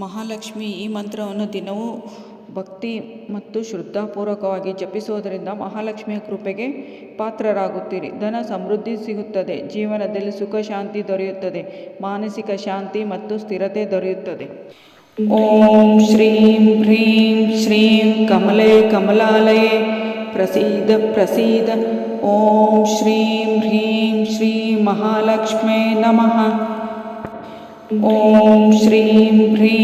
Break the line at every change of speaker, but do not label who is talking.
ಮಹಾಲಕ್ಷ್ಮಿ ಈ ಮಂತ್ರವನ್ನು ದಿನವೂ ಭಕ್ತಿ ಮತ್ತು ಶ್ರದ್ಧಾಪೂರ್ವಕವಾಗಿ ಜಪಿಸುವುದರಿಂದ ಮಹಾಲಕ್ಷ್ಮಿಯ ಕೃಪೆಗೆ ಪಾತ್ರರಾಗುತ್ತೀರಿ. ಧನ ಸಮೃದ್ಧಿ ಸಿಗುತ್ತದೆ. ಜೀವನದಲ್ಲಿ ಸುಖ ಶಾಂತಿ ದೊರೆಯುತ್ತದೆ. ಮಾನಸಿಕ ಶಾಂತಿ ಮತ್ತು ಸ್ಥಿರತೆ ದೊರೆಯುತ್ತದೆ. ಓಂ ಶ್ರೀಂ ಹ್ರೀಂ ಶ್ರೀಂ ಕಮಲೇ ಕಮಲಾಲಯೇ ಪ್ರಸೀದ ಪ್ರಸೀದ. ಓಂ ಶ್ರೀಂ ಹ್ರೀಂ ಶ್ರೀ ಮಹಾಲಕ್ಷ್ಮೇ ನಮಃ. ಓಂ ಶ್ರೀಂ ಹ್ರೀಂ